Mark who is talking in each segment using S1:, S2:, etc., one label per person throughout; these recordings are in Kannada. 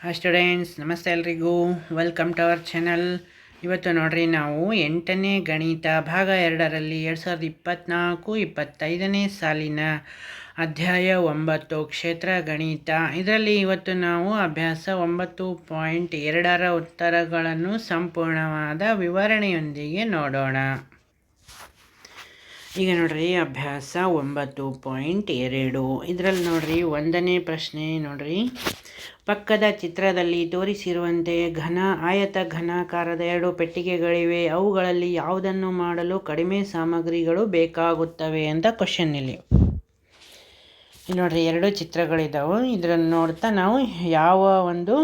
S1: ಹಾಯ್ ಸ್ಟೂಡೆಂಟ್ಸ್ ನಮಸ್ತೆ ಎಲ್ರಿಗೂ. ವೆಲ್ಕಮ್ ಟು ಅವರ್ ಚಾನಲ್ ಇವತ್ತು ನೋಡ್ರಿ, ನಾವು ಎಂಟನೇ ಗಣಿತ ಭಾಗ ಎರಡರಲ್ಲಿ ಎರಡು ಸಾವಿರದ ಇಪ್ಪತ್ತ್ನಾಲ್ಕು ಇಪ್ಪತ್ತೈದನೇ ಸಾಲಿನ ಅಧ್ಯಾಯ ಒಂಬತ್ತು, ಕ್ಷೇತ್ರ ಗಣಿತ. ಇದರಲ್ಲಿ ಇವತ್ತು ನಾವು ಅಭ್ಯಾಸ ಒಂಬತ್ತು ಪಾಯಿಂಟ್ ಎರಡರ ಉತ್ತರಗಳನ್ನು ಸಂಪೂರ್ಣವಾದ ವಿವರಣೆಯೊಂದಿಗೆ ನೋಡೋಣ. ಈಗ ನೋಡ್ರಿ, ಅಭ್ಯಾಸ ಒಂಬತ್ತು ಪಾಯಿಂಟ್ ಎರಡು. ಇದರಲ್ಲಿ ನೋಡ್ರಿ, ಒಂದನೇ ಪ್ರಶ್ನೆ ನೋಡ್ರಿ. ಪಕ್ಕದ ಚಿತ್ರದಲ್ಲಿ ತೋರಿಸಿರುವಂತೆ ಘನ, ಆಯತ ಘನಾಕಾರದ ಎರಡು ಪೆಟ್ಟಿಗೆಗಳಿವೆ. ಅವುಗಳಲ್ಲಿ ಯಾವುದನ್ನು ಮಾಡಲು ಕಡಿಮೆ ಸಾಮಗ್ರಿಗಳು ಬೇಕಾಗುತ್ತವೆ ಅಂತ ಕ್ವಶನ್ ಇಲ್ಲಿ. ನೋಡ್ರಿ, ಎರಡು ಚಿತ್ರಗಳಿದ್ದಾವೆ ಇದರನ್ನು ನೋಡ್ತಾ ನಾವು ಯಾವ ಒಂದು,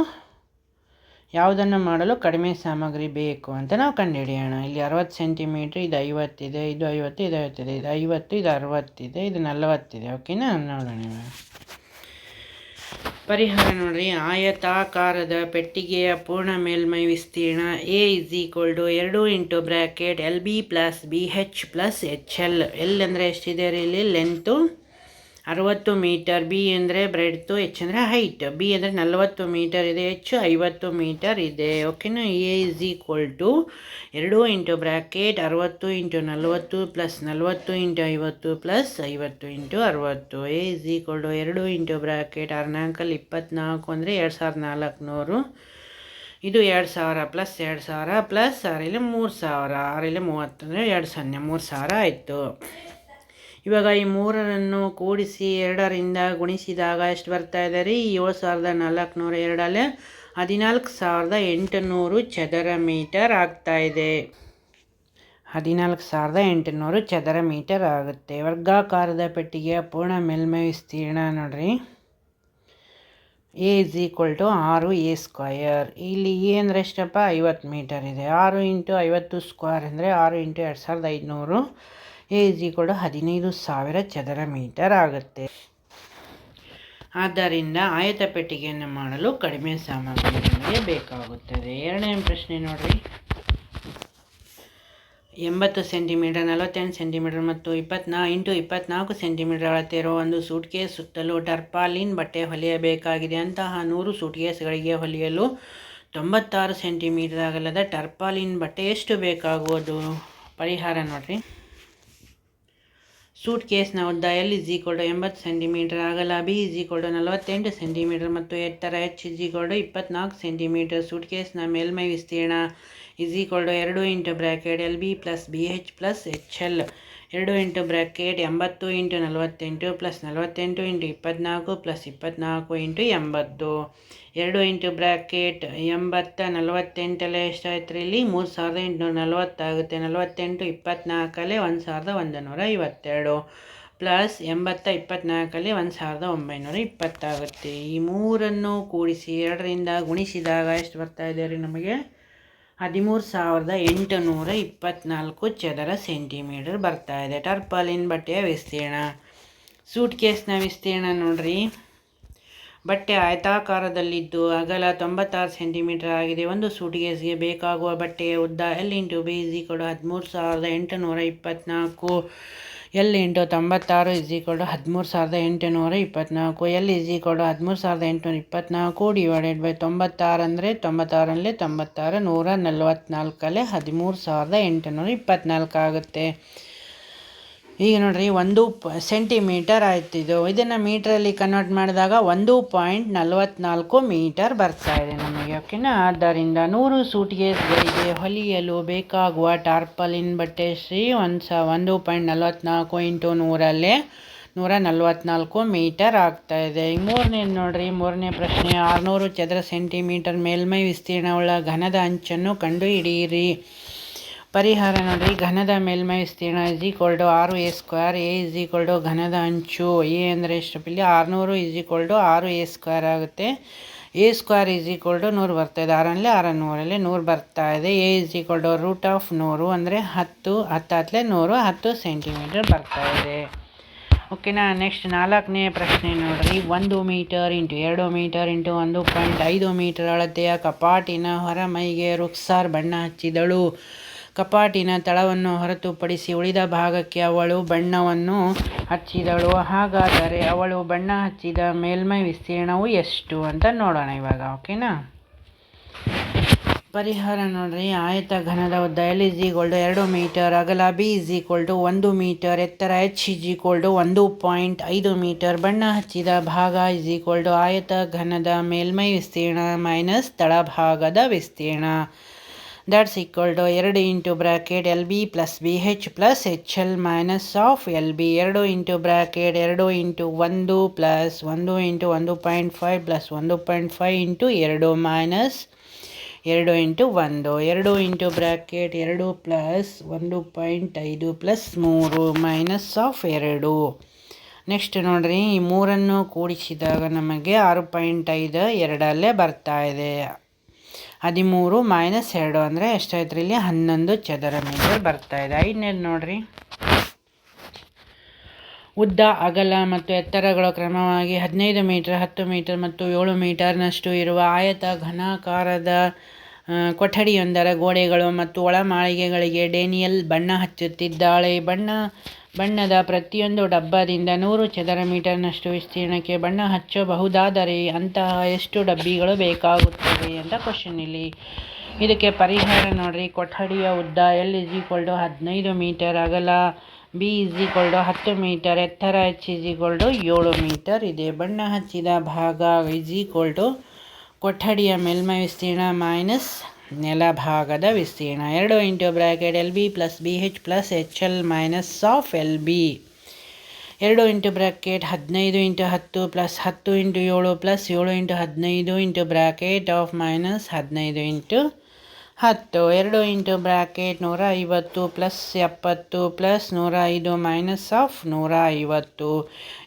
S1: ಯಾವುದನ್ನು ಮಾಡಲು ಕಡಿಮೆ ಸಾಮಗ್ರಿ ಬೇಕು ಅಂತ ನಾವು ಕಂಡುಹಿಡಿಯೋಣ. ಇಲ್ಲಿ ಅರವತ್ತು ಸೆಂಟಿಮೀಟ್ರ್, ಇದು ಐವತ್ತಿದೆ, ಇದು ಐವತ್ತು, ಇದು ಐವತ್ತಿದೆ, ಇದು ಐವತ್ತು, ಇದು ಅರವತ್ತಿದೆ, ಇದು ನಲವತ್ತಿದೆ. ಓಕೆನಾ? ನೋಡೋಣ. ಪರಿಹಾರ ನೋಡ್ರಿ. ಆಯತಾಕಾರದ ಪೆಟ್ಟಿಗೆಯ ಪೂರ್ಣ ಮೇಲ್ಮೈ ವಿಸ್ತೀರ್ಣ ಎ ಇಸ್ ಈಕ್ವಲ್ ಟು ಎರಡು into bracket L B plus B H plus H L L ಅಂದರೆ ಎಷ್ಟಿದೆ ರೀ ಇಲ್ಲಿ? ಲೆಂತು ಅರವತ್ತು ಮೀಟರ್, ಬಿ ಅಂದರೆ ಬ್ರೆಡ್ತು ಎಚ್ ಅಂದರೆ ಹೈಟ್ ಬಿ ಅಂದರೆ ನಲವತ್ತು ಮೀಟರ್ ಇದೆ ಹೆಚ್ಚು ಐವತ್ತು ಮೀಟರ್ ಇದೆ. ಓಕೆನಾ ಎ ಇಸ್ ಈಕ್ವಲ್ ಟು ಎರಡು ಇಂಟು ಬ್ರ್ಯಾಕೆಟ್ ಅರವತ್ತು ಇಂಟು ನಲವತ್ತು ಪ್ಲಸ್ ನಲವತ್ತು ಇಂಟು ಐವತ್ತು ಪ್ಲಸ್ ಐವತ್ತು ಇಂಟು ಅರವತ್ತು. ಎ ಇಸ್ ಈಕ್ವಲ್ ಟು ಎರಡು ಇಂಟು ಬ್ರ್ಯಾಕೆಟ್ ಅರ್ನಾಲ್ಕಲ್ಲಿ ಇಪ್ಪತ್ತ್ನಾಲ್ಕು ಅಂದರೆ ಎರಡು ಸಾವಿರದ ನಾಲ್ಕುನೂರು. ಇದು ಎರಡು ಸಾವಿರ ಪ್ಲಸ್ ಎರಡು ಸಾವಿರ ಪ್ಲಸ್ ಆರಲ್ಲಿ ಮೂರು ಸಾವಿರ. ಆರಲ್ಲಿ ಮೂವತ್ತು ಅಂದರೆ ಎರಡು ಸೊನ್ನೆ ಮೂರು ಸಾವಿರ ಆಯಿತು. ಇವಾಗ ಈ ಮೂರರನ್ನು ಕೂಡಿಸಿ ಎರಡರಿಂದ ಗುಣಿಸಿದಾಗ ಎಷ್ಟು ಬರ್ತಾ ಇದೆ ರೀ? ಏಳು ಸಾವಿರದ ನಾಲ್ಕುನೂರ ಎರಡಲ್ಲೇ ಹದಿನಾಲ್ಕು ಸಾವಿರದ ಎಂಟುನೂರು ಚದರ ಮೀಟರ್ ಆಗ್ತಾ ಇದೆ. ಹದಿನಾಲ್ಕು ಸಾವಿರದ ಎಂಟುನೂರು ಚದರ ಮೀಟರ್ ಆಗುತ್ತೆ. ವರ್ಗಾಕಾರದ ಪೆಟ್ಟಿಗೆಯ ಪೂರ್ಣ ಮೇಲ್ಮೈ ವಿಸ್ತೀರ್ಣ ನೋಡ್ರಿ. ಎ ಇಸ್ ಈಕ್ವಲ್ ಟು ಆರು ಎ ಸ್ಕ್ವಯರ್ ಇಲ್ಲಿ ಎ ಅಂದರೆ ಎಷ್ಟಪ್ಪ? ಐವತ್ತು ಮೀಟರ್ ಇದೆ. ಆರು ಇಂಟು ಐವತ್ತು ಸ್ಕ್ವೇರ್ ಅಂದರೆ ಆರು ಇಂಟು ಎರಡು ಸಾವಿರದ ಐದುನೂರು ಇಸ್ ಈಕ್ವಲ್ ಹದಿನೈದು ಸಾವಿರ ಚದರ ಮೀಟರ್ ಆಗುತ್ತೆ. ಆದ್ದರಿಂದ ಆಯತ ಪೆಟ್ಟಿಗೆಯನ್ನು ಮಾಡಲು ಕಡಿಮೆ ಸಾಮಗ್ರಿ ಬೇಕಾಗುತ್ತದೆ. ಎರಡನೇ ಪ್ರಶ್ನೆ ನೋಡಿರಿ. ಎಂಬತ್ತು ಸೆಂಟಿಮೀಟರ್, ನಲವತ್ತೆಂಟು ಸೆಂಟಿಮೀಟರ್ ಮತ್ತು ಇಪ್ಪತ್ನಾ, ಇಂಟು ಇಪ್ಪತ್ನಾಲ್ಕು ಸೆಂಟಿಮೀಟರ್ ಅಳತೆ ಇರುವ ಒಂದು ಸೂಟ್ಕೇಸ್ ಸುತ್ತಲೂ ಟರ್ಪಾಲಿನ್ ಬಟ್ಟೆ ಹೊಲಿಯಬೇಕಾಗಿದೆ. ಅಂತಹ ನೂರು ಸೂಟ್ಕೇಸ್ಗಳಿಗೆ ಹೊಲಿಯಲು ತೊಂಬತ್ತಾರು ಸೆಂಟಿಮೀಟರ್ ಅಗಲದ ಟರ್ಪಾಲಿನ್ ಬಟ್ಟೆ ಎಷ್ಟು ಬೇಕಾಗುವುದು? ಪರಿಹಾರ ನೋಡ್ರಿ. ಸೂಟ್ ಕೇಸ್ನ ಉದ್ದ ಎಲ್ ಟು ಎಂಬತ್ತು ಸೆಂಟಿಮೀಟರ್ ಅಗಲ ಬಿ ಈಕ್ವಲ್ ನಲವತ್ತೆಂಟು ಸೆಂಟಿಮೀಟರ್ ಮತ್ತು ಎತ್ತರ ಎಚ್ ಟು ಇಪ್ಪತ್ನಾಲ್ಕು ಸೆಂಟಿಮೀಟರ್ ಸೂಟ್ ಕೇಸ್ನ ಮೇಲ್ಮೈ ವಿಸ್ತೀರ್ಣ ಟು ಎರಡು into bracket L B plus B H plus H L. ಎರಡು ಇಂಟು ಬ್ರ್ಯಾಕೆಟ್ ಎಂಬತ್ತು ಇಂಟು ನಲವತ್ತೆಂಟು ಪ್ಲಸ್ ನಲವತ್ತೆಂಟು ಇಂಟು ಇಪ್ಪತ್ನಾಲ್ಕು ಪ್ಲಸ್ ಇಪ್ಪತ್ನಾಲ್ಕು ಇಂಟು ಎಂಬತ್ತು. ಎರಡು ಇಂಟು ಬ್ರ್ಯಾಕೆಟ್ ಎಂಬತ್ತ ನಲವತ್ತೆಂಟಲ್ಲೇ ಎಷ್ಟಾಯ್ತು ಇಲ್ಲಿ? ಮೂರು ಸಾವಿರದ ಎಂಟುನೂರ ನಲವತ್ತಾಗುತ್ತೆ ನಲವತ್ತೆಂಟು ಇಪ್ಪತ್ನಾಲ್ಕಲ್ಲೇ ಒಂದು ಸಾವಿರದ ಒಂದು ನೂರ ಐವತ್ತೆರಡು ಪ್ಲಸ್ ಎಂಬತ್ತ ಇಪ್ಪತ್ನಾಲ್ಕಲ್ಲಿ ಒಂದು ಸಾವಿರದ ಒಂಬೈನೂರ ಇಪ್ಪತ್ತಾಗುತ್ತೆ ಈ ಮೂರನ್ನು ಕೂಡಿಸಿ ಎರಡರಿಂದ ಗುಣಿಸಿದಾಗ ಎಷ್ಟು ಬರ್ತಾ ಇದೆ ರೀ ನಮಗೆ? ಹದಿಮೂರು ಸಾವಿರದ ಎಂಟುನೂರ ಇಪ್ಪತ್ತ್ನಾಲ್ಕು ಚದರ ಸೆಂಟಿಮೀಟರ್ ಬರ್ತಾ ಇದೆ. ಟರ್ಪಾಲಿನ್ ಬಟ್ಟೆಯ ವಿಸ್ತೀರ್ಣ. ಸೂಟ್ ಕೇಸ್ನ ವಿಸ್ತೀರ್ಣ ನೋಡ್ರಿ. ಬಟ್ಟೆ ಆಯತಾಕಾರದಲ್ಲಿದ್ದು ಅಗಲ ತೊಂಬತ್ತಾರು ಸೆಂಟಿಮೀಟರ್ ಆಗಿದೆ. ಒಂದು ಸೂಟ್ಕೇಸ್ಗೆ ಬೇಕಾಗುವ ಬಟ್ಟೆಯ ಉದ್ದ ಎಲ್ ಇಂಟು ಬಿ ಕೊಡು ಹದಿಮೂರು ಸಾವಿರದ ಎಂಟುನೂರ ಇಪ್ಪತ್ತ್ನಾಲ್ಕು ಎಲ್ ಇಂಟು ತೊಂಬತ್ತಾರು ಇಸ್ ಈಕ್ವಲ್ ಟು ಹದಿಮೂರು ಸಾವಿರದ ಎಂಟುನೂರ ಇಪ್ಪತ್ತ್ನಾಲ್ಕು ಎಲ್ ಇಸ್ ಈಕ್ವಲ್ ಟು ಹದಿಮೂರು ಸಾವಿರದ ಎಂಟುನೂರ ಇಪ್ಪತ್ತ್ನಾಲ್ಕು ಡಿವೈಡೆಡ್ ಬೈ ತೊಂಬತ್ತಾರು ಅಂದರೆ ತೊಂಬತ್ತಾರಲ್ಲಿ ತೊಂಬತ್ತಾರು, ನೂರ ನಲ್ವತ್ತ್ನಾಲ್ಕಲ್ಲಿ ಹದಿಮೂರು ಸಾವಿರದ ಎಂಟುನೂರ ಇಪ್ಪತ್ತ್ನಾಲ್ಕು ಆಗುತ್ತೆ. ಈಗ ನೋಡಿರಿ, ಒಂದು ಪ ಸೆಂಟಿಮೀಟರ್ ಆಯ್ತು ಇದು. ಇದನ್ನು ಮೀಟ್ರಲ್ಲಿ ಕನ್ವರ್ಟ್ ಮಾಡಿದಾಗ ಒಂದು ಪಾಯಿಂಟ್ ನಲವತ್ನಾಲ್ಕು ಮೀಟರ್ ಬರ್ತಾ ಇದೆ ನಮಗೆ. ಓಕೆನಾ ಆದ್ದರಿಂದ ನೂರು ಸೂಟ್ಕೇಸ್ಗಳಿಗೆ ಹೊಲಿಯಲು ಬೇಕಾಗುವ ಟಾರ್ಪಲಿನ್ ಬಟ್ಟೆ ಶ್ರೀ ಒಂದು ಸ ಒಂದು ಪಾಯಿಂಟ್ ನಲವತ್ತ್ನಾಲ್ಕು ಇಂಟು ನೂರಲ್ಲೇ ನೂರ ನಲ್ವತ್ನಾಲ್ಕು ಮೀಟರ್ ಆಗ್ತಾ ಇದೆ. ಮೂರನೇ ನೋಡ್ರಿ, ಮೂರನೇ ಪ್ರಶ್ನೆ. ಆರುನೂರು ಚದರ ಸೆಂಟಿಮೀಟರ್ ಮೇಲ್ಮೈ ವಿಸ್ತೀರ್ಣವುಳ್ಳ ಘನದ ಅಂಚನ್ನು ಕಂಡುಹಿಡಿಯಿರಿ. ಪರಿಹಾರ ನೋಡಿ ಘನದ ಮೇಲ್ಮೈ ವಿಸ್ತೀರ್ಣ ಇಸ್ ಈಕ್ವಲ್ ಟು ಆರು A square A is equal to ಘನದ ಅಂಚು. ಎ ಅಂದರೆ ಎಷ್ಟು? ಇಲ್ಲಿ ಆರುನೂರು ಇಸ್ ಈಕ್ವಲ್ ಟು ಆರು ಎ ಸ್ಕ್ವೇರ್ ಆಗುತ್ತೆ. A square is equal to ನೂರು ಬರ್ತಾ ಇದೆ. ಆರಲ್ಲಿ ಆರ ನೂರಲ್ಲಿ ನೂರು ಬರ್ತಾ ಇದೆ. A is equal to root of ನೂರು ಅಂದರೆ ಹತ್ತು ಹತ್ತಲೆ ನೂರು, ಹತ್ತು ಸೆಂಟಿಮೀಟರ್ ಬರ್ತಾ ಇದೆ. ಓಕೆನಾ ನೆಕ್ಸ್ಟ್ ನಾಲ್ಕನೇ ಪ್ರಶ್ನೆ ನೋಡ್ರಿ. ಒಂದು ಮೀಟರ್ ಇಂಟು ಎರಡು ಮೀಟರ್ ಇಂಟು ಒಂದು ಪಾಯಿಂಟ್ ಐದು ಮೀಟರ್ ಅಳತೆಯ ಕಪಾಟಿನ ಹೊರಮೈಗೆ ರುಕ್ಸಾರ್ ಬಣ್ಣ ಹಚ್ಚಿದಳು. ಕಪಾಟಿನ ತಳವನ್ನು ಹೊರತುಪಡಿಸಿ ಉಳಿದ ಭಾಗಕ್ಕೆ ಅವಳು ಬಣ್ಣವನ್ನು ಹಚ್ಚಿದಳು. ಹಾಗಾದರೆ ಅವಳು ಬಣ್ಣ ಹಚ್ಚಿದ ಮೇಲ್ಮೈ ವಿಸ್ತೀರ್ಣವು ಎಷ್ಟು ಅಂತ ನೋಡೋಣ ಇವಾಗ, ಓಕೆನಾ? ಪರಿಹಾರ ನೋಡ್ರಿ. ಆಯತ ಘನದ ಉದ್ದ ಎಲ್ ಇಸ್ ಈಕ್ವಲ್ ಟು ಎರಡು ಮೀಟರ್ ಅಗಲ ಬಿ ಇಸ್ ಈಕ್ವಲ್ ಟು ಒಂದು ಮೀಟರ್, ಎತ್ತರ ಎಚ್ ಇಸ್ ಈಕ್ವಲ್ ಟು ಒಂದು ಪಾಯಿಂಟ್ ಐದು ಮೀಟರ್. ಬಣ್ಣ ಹಚ್ಚಿದ ಭಾಗ ಇಸ್ ಈಕ್ವಲ್ ಟು ಆಯತ ಘನದ ಮೇಲ್ಮೈ ವಿಸ್ತೀರ್ಣ ಮೈನಸ್ ತಳಭಾಗದ ವಿಸ್ತೀರ್ಣ. ದಟ್ಸ್ ಈಕ್ವಲ್ ಟು ಎರಡು into bracket L B plus B H plus H L minus of L B ಎರಡು ಇಂಟು ಬ್ರ್ಯಾಕೆಟ್ ಎರಡು ಇಂಟು ಒಂದು ಪ್ಲಸ್ ಒಂದು ಇಂಟು ಒಂದು ಪಾಯಿಂಟ್ ಫೈವ್ ಪ್ಲಸ್ ಒಂದು ಪಾಯಿಂಟ್ ಫೈವ್ ಇಂಟು ಎರಡು ಮೈನಸ್ ಎರಡು ಇಂಟು ಒಂದು. ಎರಡು ಇಂಟು ಬ್ರ್ಯಾಕೆಟ್ ಎರಡು ಪ್ಲಸ್ ಒಂದು ಪಾಯಿಂಟ್ ಐದು ಪ್ಲಸ್ ಮೂರು ಮೈನಸ್ ಆಫ್ ಎರಡು. ನೆಕ್ಸ್ಟ್ ನೋಡಿರಿ, ಈ ಮೂರನ್ನು ಕೂಡಿಸಿದಾಗ ನಮಗೆ ಆರು ಪಾಯಿಂಟ್ ಐದು ಎರಡಲ್ಲೇ ಬರ್ತಾ ಇದೆ. ಹದಿಮೂರು ಮೈನಸ್ ಎರಡು ಅಂದರೆ ಎಷ್ಟಾಯ್ತು ಇಲ್ಲಿ? ಹನ್ನೊಂದು ಚದರ ಮೀಟರ್ ಬರ್ತಾ ಇದೆ. ಐದನೇದು ನೋಡ್ರಿ. ಉದ್ದ, ಅಗಲ ಮತ್ತು ಎತ್ತರಗಳು ಕ್ರಮವಾಗಿ ಹದಿನೈದು ಮೀಟರ್ ಹತ್ತು ಮೀಟರ್ ಮತ್ತು ಏಳು ಮೀಟರ್ನಷ್ಟು ಇರುವ ಆಯತ, ಘನಾಕಾರದ ಕೊಠಡಿಯೊಂದರ ಗೋಡೆಗಳು ಮತ್ತು ಒಳಮಾಳಿಗೆಗಳಿಗೆ ಡೇನಿಯಲ್ ಬಣ್ಣ ಹಚ್ಚುತ್ತಿದ್ದಾಳೆ. ಬಣ್ಣ ಬಣ್ಣದ ಪ್ರತಿಯೊಂದು ಡಬ್ಬದಿಂದ ನೂರು ಚದರ ಮೀಟರ್ನಷ್ಟು ವಿಸ್ತೀರ್ಣಕ್ಕೆ ಬಣ್ಣ ಹಚ್ಚಬಹುದಾದರೆ ಅಂತಹ ಎಷ್ಟು ಡಬ್ಬಿಗಳು ಬೇಕಾಗುತ್ತವೆ ಅಂತ ಕ್ವಶನ್ ಇಲ್ಲಿ. ಇದಕ್ಕೆ ಪರಿಹಾರ ನೋಡ್ರಿ. ಕೊಠಡಿಯ ಉದ್ದ ಎಲ್ ಇಸ್ ಈಕ್ವಲ್ ಹದಿನೈದು ಮೀಟರ್. ಅಗಲ ಬಿ ಇಸ್ ಈಕ್ವಲ್ ಟು ಹತ್ತು ಮೀಟರ್. ಎತ್ತರ ಎಚ್ ಇಸ್ ಈಕ್ವಲ್ ಟು ಏಳು ಮೀಟರ್ ಇದೆ. ಬಣ್ಣ ಹಚ್ಚಿದ ಭಾಗ ಇಸ್ ಈಕ್ವಲ್ ಕೊಠಡಿಯ ಮೇಲ್ಮೈ ವಿಸ್ತೀರ್ಣ ಮೈನಸ್ ನೆಲಭಾಗದ ವಿಸ್ತೀರ್ಣ. ಎರಡು into bracket L B plus B H plus H L minus of L B. ಎರಡು ಇಂಟು ಬ್ರ್ಯಾಕೆಟ್ ಹದಿನೈದು ಇಂಟು ಹತ್ತು ಪ್ಲಸ್ ಹತ್ತು ಇಂಟು ಏಳು ಪ್ಲಸ್ ಏಳು ಇಂಟು ಹದಿನೈದು ಇಂಟು ಬ್ರ್ಯಾಕೆಟ್ ಆಫ್ ಮೈನಸ್ ಹದಿನೈದು ಇಂಟು ಹತ್ತು, ಎರಡು ಇಂಟು ಬ್ರ್ಯಾಕೆಟ್ ನೂರ ಐವತ್ತು ಪ್ಲಸ್ ಎಪ್ಪತ್ತು ಪ್ಲಸ್ ನೂರ ಐದು ಮೈನಸ್ ಆಫ್ ನೂರ ಐವತ್ತು.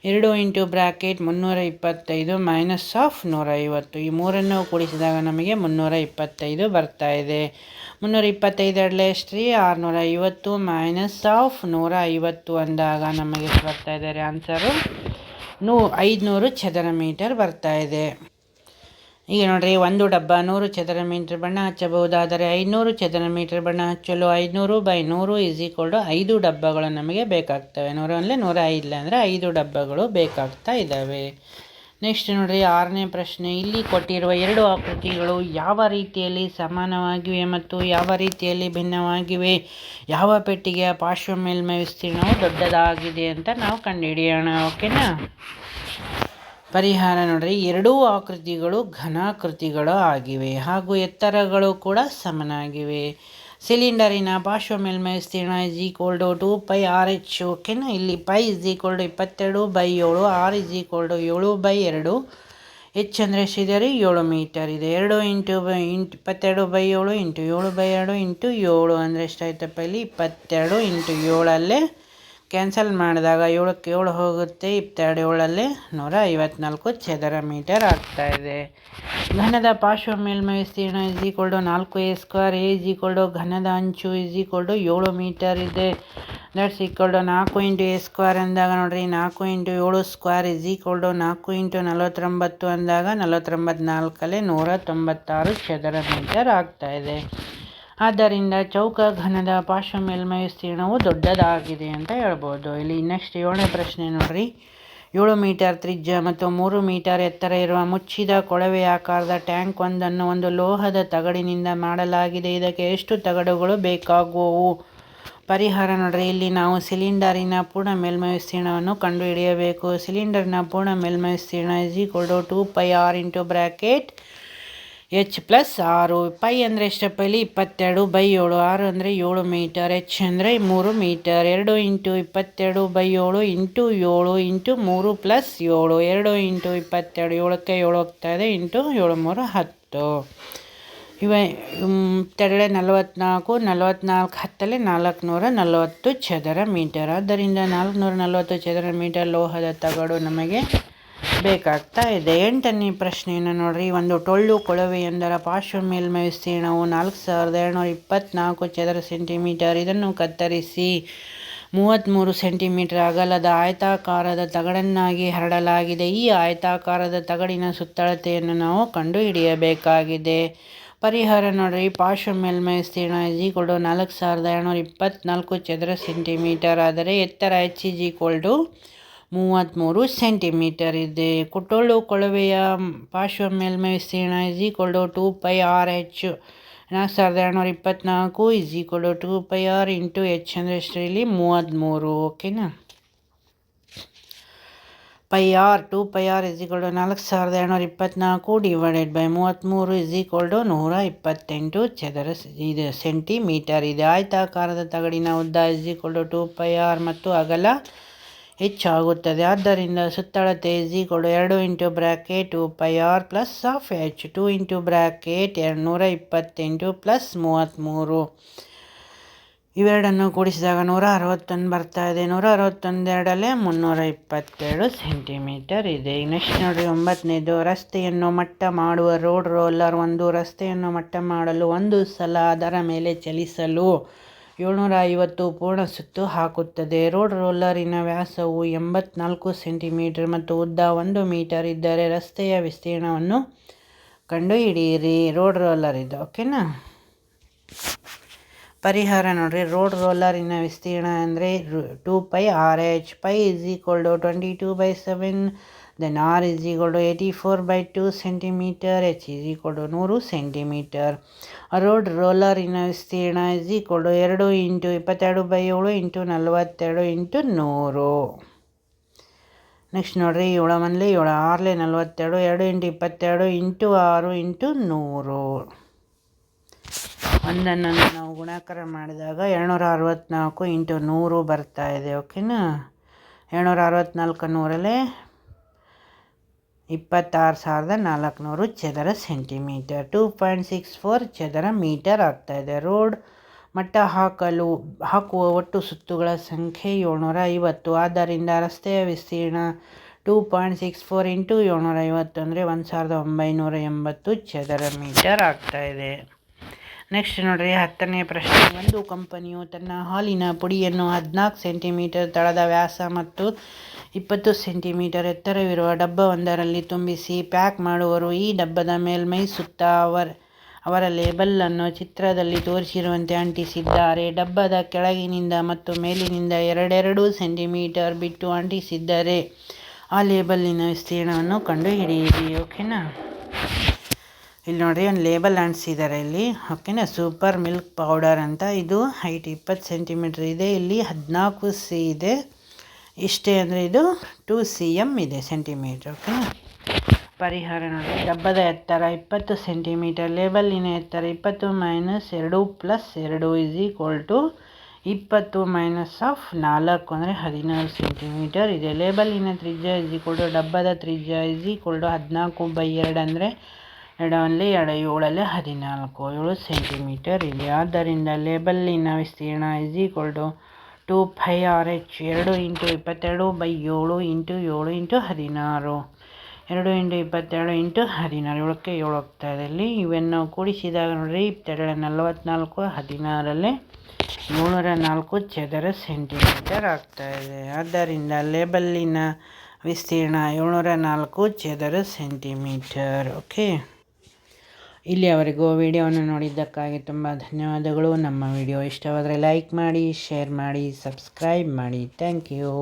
S1: ಎರಡು ಇಂಟು ಬ್ರ್ಯಾಕೆಟ್ ಮುನ್ನೂರ ಇಪ್ಪತ್ತೈದು ಮೈನಸ್ ಆಫ್ ನೂರ ಐವತ್ತು. ಈ ಮೂರನ್ನು ಕೂಡಿಸಿದಾಗ ನಮಗೆ ಮುನ್ನೂರ ಇಪ್ಪತ್ತೈದು ಬರ್ತಾ ಇದೆ. ಮುನ್ನೂರ ಇಪ್ಪತ್ತೈದು ಎರಡಲೇ ಎಷ್ಟು ರೀ ಆರುನೂರ ಐವತ್ತು ಮೈನಸ್ ಆಫ್ ನೂರ ಐವತ್ತು ಅಂದಾಗ ನಮಗೆ ಬರ್ತಾ ಇದ್ದಾರೆ ಆನ್ಸರು ನೂ ಐದುನೂರು ಚದರ ಮೀಟರ್ ಬರ್ತಾ ಇದೆ. ಈಗ ನೋಡ್ರಿ, ಒಂದು ಡಬ್ಬ ನೂರು ಚದರ ಮೀಟರ್ ಬಣ್ಣ ಹಚ್ಚಬಹುದಾದರೆ ಐನೂರು ಚದರ ಮೀಟರ್ ಬಣ್ಣ ಹಚ್ಚಲು ಐನೂರು ಬೈ ನೂರು ಈಸ್ ಟು ಐದು ಡಬ್ಬಗಳು ನಮಗೆ ಬೇಕಾಗ್ತವೆ. ನೂರು ಅಂದರೆ ನೂರ ಐದು, ಅಂದರೆ ಐದು ಡಬ್ಬಗಳು ಬೇಕಾಗ್ತಾ ಇದ್ದಾವೆ. ನೆಕ್ಸ್ಟ್ ನೋಡ್ರಿ, ಆರನೇ ಪ್ರಶ್ನೆ, ಇಲ್ಲಿ ಕೊಟ್ಟಿರುವ ಎರಡು ಆಕೃತಿಗಳು ಯಾವ ರೀತಿಯಲ್ಲಿ ಸಮಾನವಾಗಿವೆ ಮತ್ತು ಯಾವ ರೀತಿಯಲ್ಲಿ ಭಿನ್ನವಾಗಿವೆ? ಯಾವ ಪೆಟ್ಟಿಗೆಯ ಪಾರ್ಶ್ವ ಮೇಲ್ಮೈ ವಿಸ್ತೀರ್ಣವು ದೊಡ್ಡದಾಗಿದೆ ಅಂತ ನಾವು ಕಂಡುಹಿಡಿಯೋಣ ಓಕೆನಾ ಪರಿಹಾರ ನೋಡ್ರಿ, ಎರಡೂ ಆಕೃತಿಗಳು ಘನಾಕೃತಿಗಳು ಆಗಿವೆ. ಹಾಗೂ ಎತ್ತರಗಳು ಕೂಡ ಸಮನಾಗಿವೆ. ಸಿಲಿಂಡರಿನ ಪಾರ್ಶ್ವ ಮೇಲ್ಮೈ ವಿಸ್ತೀರ್ಣ is equal to two pi R H ಓಕೆನಾ? ಇಲ್ಲಿ ಪೈ ಇಸ್ ಈಕ್ವಲ್ ಟು ಇಪ್ಪತ್ತೆರಡು ಬೈ ಏಳು ಆರ್ ಇಸ್ ಈಕ್ವಲ್ ಟು ಏಳು ಬೈ ಎರಡು. ಎಚ್ ಅಂದರೆ ಎಷ್ಟಿದೆ ಏಳು ಮೀಟರ್ ಇದೆ. ಎರಡು ಇಂಟು ಬೈ ಇಂಟು ಇಪ್ಪತ್ತೆರಡು ಬೈ ಏಳು ಇಂಟು ಏಳು ಬೈ ಎರಡು ಇಂಟು ಏಳು ಅಂದರೆ ಎಷ್ಟಾಯ್ತಪ್ಪ ಇಲ್ಲಿ? ಇಪ್ಪತ್ತೆರಡು ಇಂಟು ಏಳಲ್ಲೇ ಕ್ಯಾನ್ಸಲ್ ಮಾಡಿದಾಗ ಏಳಕ್ಕೆ ಏಳು ಹೋಗುತ್ತೆ. ಇಪ್ಪತ್ತೆರಡು ಏಳಲ್ಲಿ ನೂರ ಐವತ್ನಾಲ್ಕು ಚದರ ಮೀಟರ್ ಆಗ್ತಾಯಿದೆ ಘನದ ಪಾರ್ಶ್ವ ಮೇಲ್ಮೈ ವಿಸ್ತೀರ್ಣ ಇಸ್ ನಾಲ್ಕು ಎ ಸ್ಕ್ವೇರ್ ಎ ಇಸ್ ಘನದ ಅಂಚು ಇಸ್ ಏಳು ಮೀಟರ್ ಇದೆ. ದಟ್ಸ್ ಈಕ್ವಲ್ ಟು ನಾಲ್ಕು ಇಂಟು ಎ ಸ್ಕ್ವೇರ್ ಅಂದಾಗ ನೋಡಿರಿ, ನಾಲ್ಕು ಇಂಟು ಏಳು ಸ್ಕ್ವೇರ್ ಇಸ್ ನಾಲ್ಕು ಇಂಟು ನಲವತ್ತೊಂಬತ್ತು ಅಂದಾಗ ನಲವತ್ತೊಂಬತ್ತು ನಾಲ್ಕಲ್ಲೇ ನೂರ ತೊಂಬತ್ತಾರು ಚದರ ಮೀಟರ್ ಆಗ್ತಾಯಿದೆ ಆದ್ದರಿಂದ ಚೌಕ ಘನದ ಪಾರ್ಶ್ವ ಮೇಲ್ಮೈ ವಿಸ್ತೀರ್ಣವು ದೊಡ್ಡದಾಗಿದೆ ಅಂತ ಹೇಳ್ಬೋದು. ಇಲ್ಲಿ ನೆಕ್ಸ್ಟ್ ಏಳನೇ ಪ್ರಶ್ನೆ ನೋಡ್ರಿ. ಏಳು ಮೀಟರ್ ತ್ರಿಜ್ಯ ಮತ್ತು ಮೂರು ಮೀಟರ್ ಎತ್ತರ ಇರುವ ಮುಚ್ಚಿದ ಕೊಳವೆ ಆಕಾರದ ಟ್ಯಾಂಕ್ ಒಂದನ್ನು ಒಂದು ಲೋಹದ ತಗಡಿನಿಂದ ಮಾಡಲಾಗಿದೆ. ಇದಕ್ಕೆ ಎಷ್ಟು ತಗಡುಗಳು ಬೇಕಾಗುವವು? ಪರಿಹಾರ ನೋಡ್ರಿ. ಇಲ್ಲಿ ನಾವು ಸಿಲಿಂಡರಿನ ಪೂರ್ಣ ಮೇಲ್ಮೈ ವಿಸ್ತೀರ್ಣವನ್ನು ಕಂಡುಹಿಡಿಯಬೇಕು. ಸಿಲಿಂಡರ್ನ ಪೂರ್ಣ ಮೇಲ್ಮೈ ವಿಸ್ತೀರ್ಣ is equal to two pi R into bracket H plus ಆರು ಪೈ ಅಂದರೆ ಎಷ್ಟಪ್ಪ ಇಲ್ಲಿ ಇಪ್ಪತ್ತೆರಡು ಬೈ ಏಳು. ಆರು ಅಂದರೆ ಏಳು ಮೀಟರ್. ಎಚ್ ಅಂದರೆ ಮೂರು ಮೀಟರ್. ಎರಡು ಇಂಟು ಇಪ್ಪತ್ತೆರಡು ಬೈ ಏಳು ಇಂಟು ಏಳು ಇಂಟು ಮೂರು ಪ್ಲಸ್ ಏಳು. ಎರಡು ಇಂಟು ಇಪ್ಪತ್ತೆರಡು ಏಳಕ್ಕೆ ಏಳು ಹೋಗ್ತಾ ಇದೆ. ಇಂಟು ಏಳು ಮೂರು ಹತ್ತು. ಇವ ತೆರಳೆ ನಲವತ್ತ್ನಾಲ್ಕು ನಲವತ್ತ್ನಾಲ್ಕು ಹತ್ತಲ್ಲಿ ನಾಲ್ಕುನೂರ ನಲವತ್ತು ಚದರ ಮೀಟರ್. ಆದ್ದರಿಂದ ನಾಲ್ಕುನೂರ ನಲವತ್ತು ಚದರ ಮೀಟರ್ ಲೋಹದ ತಗಡು ನಮಗೆ ಬೇಕಾಗ್ತಾ ಇದೆ. ಎಂಟನೇ ಪ್ರಶ್ನೆಯನ್ನು ನೋಡ್ರಿ. ಒಂದು ಟೊಳ್ಳು ಕೊಳವೆಯೊಂದರ ಪಾರ್ಶ್ವ ಮೇಲ್ಮೈ ವಿಸ್ತೀರ್ಣವು ನಾಲ್ಕು ಸಾವಿರದ ಏಳ್ನೂರ ಇಪ್ಪತ್ತ್ನಾಲ್ಕು ಚದರ ಸೆಂಟಿಮೀಟರ್. ಇದನ್ನು ಕತ್ತರಿಸಿ ಮೂವತ್ತ್ಮೂರು ಸೆಂಟಿಮೀಟರ್ ಅಗಲದ ಆಯತಾಕಾರದ ತಗಡನ್ನಾಗಿ ಹರಡಲಾಗಿದೆ. ಈ ಆಯತಾಕಾರದ ತಗಡಿನ ಸುತ್ತಳತೆಯನ್ನು ನಾವು ಕಂಡುಹಿಡಿಯಬೇಕಾಗಿದೆ. ಪರಿಹಾರ ನೋಡ್ರಿ. ಪಾರ್ಶ್ವ ಮೇಲ್ಮೈ ವಿಸ್ತೀರ್ಣ ಇಸ್ ಈಕ್ವಲ್ ನಾಲ್ಕು ಸಾವಿರದ ಏಳ್ನೂರ ಇಪ್ಪತ್ತ್ನಾಲ್ಕು ಚದರ ಸೆಂಟಿಮೀಟರ್. ಆದರೆ ಎತ್ತರ ಎಚ್ ಈಕ್ವಲ್ ಟು ಮೂವತ್ತ್ಮೂರು ಸೆಂಟಿಮೀಟರ್ ಇದೆ. ಕುಟ್ಟೋಳು ಕೊಳವೆಯ ಪಾರ್ಶ್ವ ಮೇಲ್ಮೈ ವಿಸ್ತೀರ್ಣ is equal to two pi R H ನಾಲ್ಕು ಸಾವಿರದ ಎರಡುನೂರ ಇಪ್ಪತ್ತ್ನಾಲ್ಕು is to two pi R into H ಅಂದರೆ ಎಷ್ಟರಲ್ಲಿ ಮೂವತ್ತ್ಮೂರು ಓಕೆನಾ pi R two pi R is ನಾಲ್ಕು ಸಾವಿರದ ಎರಡುನೂರ ಇಪ್ಪತ್ತ್ನಾಲ್ಕು ಡಿವೈಡೆಡ್ ಬೈ ಮೂವತ್ತ್ಮೂರು ಇಸ್ ನೂರ ಇಪ್ಪತ್ತೆಂಟು ಚದರ ಇದು ಸೆಂಟಿಮೀಟರ್ ಇದೆ. ಆಯತಾಕಾರದ ತಗಡಿನ ಉದ್ದ ಇಸ್ ಟು ಪೈ ಆರ್ ಮತ್ತು ಅಗಲ ಹೆಚ್ಚಾಗುತ್ತದೆ. ಆದ್ದರಿಂದ ಸುತ್ತಳತೆ ಟು ಎರಡು into bracket two pi R plus of H, two into bracket ಎರಡು ನೂರ ಇಪ್ಪತ್ತೆಂಟು ಪ್ಲಸ್ ಮೂವತ್ತ್ಮೂರು. ಇವೆರಡನ್ನು ಕೂಡಿಸಿದಾಗ ನೂರ ಅರವತ್ತೊಂದು ಬರ್ತಾ ಇದೆ. ನೂರ ಅರವತ್ತೊಂದೆರಡಲ್ಲೇ ಮುನ್ನೂರ ಇಪ್ಪತ್ತೇಳು ಸೆಂಟಿಮೀಟರ್ ಇದೆ. ನೆಕ್ಸ್ಟ್ ನೋಡಿರಿ ಒಂಬತ್ತನೇದು, ರಸ್ತೆಯನ್ನು ಮಟ್ಟ ಮಾಡುವ ರೋಡ್ ರೋಲರ್ ಒಂದು. ರಸ್ತೆಯನ್ನು ಮಟ್ಟ ಮಾಡಲು ಒಂದು ಸಲ ಅದರ ಮೇಲೆ ಚಲಿಸಲು ಏಳ್ನೂರ ಐವತ್ತು ಪೂರ್ಣ ಸುತ್ತು ಹಾಕುತ್ತದೆ. ರೋಡ್ ರೋಲರಿನ ವ್ಯಾಸವು ಎಂಬತ್ನಾಲ್ಕು ಸೆಂಟಿಮೀಟರ್ ಮತ್ತು ಉದ್ದ ಒಂದು ಮೀಟರ್ ಇದ್ದರೆ ರಸ್ತೆಯ ವಿಸ್ತೀರ್ಣವನ್ನು ಕಂಡುಹಿಡಿಯಿರಿ. ರೋಡ್ ರೋಲರ್ ಇದು ಓಕೆನಾ? ಪರಿಹಾರ ನೋಡಿರಿ. ರೋಡ್ ರೋಲರಿನ ವಿಸ್ತೀರ್ಣ ಅಂದರೆ two pi R H. Pi is equal to twenty two by seven then R is equal to eighty four by two centimetre H is equal to ನೂರು ಸೆಂಟಿಮೀಟರ್ ರೋಡ್ ರೋಲರಿನ ವಿಸ್ತೀರ್ಣ ಇಸ್ ಈಕ್ವಲ್ ಟು ಎರಡು ಇಂಟು ಇಪ್ಪತ್ತೆರಡು ಬೈ ಏಳು ಇಂಟು ನಲವತ್ತೆರಡು ಇಂಟು ನೂರು. ನೆಕ್ಸ್ಟ್ ನೋಡಿರಿ, ಏಳು ಮನೇಲಿ ಏಳು, ಆರಲೆ ನಲವತ್ತೆರಡು, ಎರಡು ಇಂಟು ಇಪ್ಪತ್ತೆರಡು ಇಂಟು ಆರು ಇಂಟು ನೂರು. ಒಂದನ್ನು ನಾವು ಗುಣಾಕಾರ ಮಾಡಿದಾಗ ಏಳ್ನೂರ ಅರವತ್ತ್ನಾಲ್ಕು ಇಂಟು ನೂರು ಬರ್ತಾ ಇದೆ ಓಕೆನಾ ಏಳ್ನೂರ ಅರವತ್ತ್ನಾಲ್ಕು ನೂರಲ್ಲೇ ಇಪ್ಪತ್ತಾರು ಸಾವಿರದ ನಾಲ್ಕುನೂರು ಚದರ centimetre, two point six four ಚದರ ಮೀಟರ್ ಆಗ್ತಾಯಿದೆ ರೋಡ್ ಮಟ್ಟ ಹಾಕಲು, ಹಾಕುವ ಒಟ್ಟು ಸುತ್ತುಗಳ ಸಂಖ್ಯೆ ಏಳ್ನೂರ ಐವತ್ತು. ಆದ್ದರಿಂದ ರಸ್ತೆಯ ವಿಸ್ತೀರ್ಣ two point six four into ಏಳ್ನೂರ ಐವತ್ತು ಅಂದರೆ ಒಂದು ಸಾವಿರದ ಒಂಬೈನೂರ ಎಂಬತ್ತು ಚದರ ಮೀಟರ್ ಆಗ್ತಾಯಿದೆ ನೆಕ್ಸ್ಟ್ ನೋಡ್ರಿ, ಹತ್ತನೇ ಪ್ರಶ್ನೆ. ಒಂದು ಕಂಪನಿಯು ತನ್ನ ಹಾಲಿನ ಪುಡಿಯನ್ನು ಹದಿನಾಲ್ಕು ಸೆಂಟಿಮೀಟರ್ ತಳದ ವ್ಯಾಸ ಮತ್ತು ಇಪ್ಪತ್ತು ಸೆಂಟಿಮೀಟರ್ ಎತ್ತರವಿರುವ ಡಬ್ಬವೊಂದರಲ್ಲಿ ತುಂಬಿಸಿ ಪ್ಯಾಕ್ ಮಾಡುವರು. ಈ ಡಬ್ಬದ ಮೇಲ್ಮೈ ಸುತ್ತ ಅವರ್, ಅವರ ಲೇಬಲ್ಲನ್ನು ಚಿತ್ರದಲ್ಲಿ ತೋರಿಸಿರುವಂತೆ ಅಂಟಿಸಿದ್ದಾರೆ. ಡಬ್ಬದ ಕೆಳಗಿನಿಂದ ಮತ್ತು ಮೇಲಿನಿಂದ ಎರಡೆರಡು ಸೆಂಟಿಮೀಟರ್ ಬಿಟ್ಟು ಅಂಟಿಸಿದ್ದರೆ ಆ ಲೇಬಲ್ಲಿನ ವಿಸ್ತೀರ್ಣವನ್ನು ಕಂಡುಹಿಡಿಯಿರಿ, ಓಕೆನಾ? ಇಲ್ಲಿ ನೋಡಿ ಒಂದು ಲೇಬಲ್ ಅಂಟಿಸಿದ್ದಾರೆ ಇಲ್ಲಿ. ಓಕೆನಾ ಸೂಪರ್ ಮಿಲ್ಕ್ ಪೌಡರ್ ಅಂತ. ಇದು ಹೈಟ್ ಇಪ್ಪತ್ತು ಸೆಂಟಿಮೀಟ್ರ್ ಇದೆ. ಇಲ್ಲಿ ಹದಿನಾಲ್ಕು ಸಿ ಇದೆ. ಇಷ್ಟೇ ಅಂದರೆ ಇದು ಟೂ ಸಿ ಎಂ ಇದೆ ಸೆಂಟಿಮೀಟ್ರ್ ಓಕೆನಾ ಪರಿಹಾರ ನೋಡಿ. ಡಬ್ಬದ ಎತ್ತರ ಇಪ್ಪತ್ತು ಸೆಂಟಿಮೀಟರ್ ಲೇಬಲ್ಲಿನ ಎತ್ತರ ಇಪ್ಪತ್ತು ಮೈನಸ್ ಎರಡು ಪ್ಲಸ್ ಎರಡು ಇಸ್ ಈಕ್ವಲ್ ಟು ಇಪ್ಪತ್ತು ಮೈನಸ್ ಆಫ್ ನಾಲ್ಕು ಅಂದರೆ ಹದಿನಾರು ಸೆಂಟಿಮೀಟರ್ ಇದೆ. ಲೇಬಲ್ಲಿನ ತ್ರಿಜ್ಯ ಇಸ್ ಈಕ್ವಲ್ ಟು ಡಬ್ಬದ ತ್ರಿಜ್ಯ ಇಸ್ ಈಕ್ವಲ್ ಟು ಹದಿನಾಲ್ಕು ಬೈ ಎರಡು ಅಂದರೆ ಎಡವಲ್ಲಿ ಎರಡು ಏಳಲ್ಲಿ ಹದಿನಾಲ್ಕು ಏಳು ಸೆಂಟಿಮೀಟರ್ ಇದೆ. ಆದ್ದರಿಂದ ಲೇಬಲ್ಲಿನ ವಿಸ್ತೀರ್ಣ is equal to two pi R H ಎರಡು ಇಂಟು ಇಪ್ಪತ್ತೆರಡು ಬೈ ಏಳು ಇಂಟು ಏಳು ಇಂಟು ಹದಿನಾರು. ಎರಡು ಇಂಟು ಇಪ್ಪತ್ತೆರಡು ಇಂಟು ಹದಿನಾರು ಏಳಕ್ಕೆ ಏಳು ಹೋಗ್ತಾ ಇದೆ ಇಲ್ಲಿ ಇವನ್ನು ಕೂಡಿಸಿದಾಗ ನೋಡಿರಿ ಇಪ್ಪತ್ತೆರಡು ನಲವತ್ತ್ನಾಲ್ಕು ಹದಿನಾರಲ್ಲಿ ಏಳ್ನೂರ ನಾಲ್ಕು ಚದರ ಸೆಂಟಿಮೀಟರ್ ಆಗ್ತಾಯಿದೆ ಆದ್ದರಿಂದ ಲೇಬಲ್ಲಿನ ವಿಸ್ತೀರ್ಣ ಏಳ್ನೂರ ನಾಲ್ಕು ಚದರ ಸೆಂಟಿಮೀಟರ್ ಓಕೆ ಇಲ್ಲಿಯವರೆಗೂ ವಿಡಿಯೋವನ್ನು ನೋಡಿದ್ದಕ್ಕಾಗಿ ತುಂಬ ಧನ್ಯವಾದಗಳು. ನಮ್ಮ ವಿಡಿಯೋ ಇಷ್ಟವಾದರೆ ಲೈಕ್ ಮಾಡಿ, ಶೇರ್ ಮಾಡಿ, ಸಬ್ಸ್ಕ್ರೈಬ್ ಮಾಡಿ. Thank you.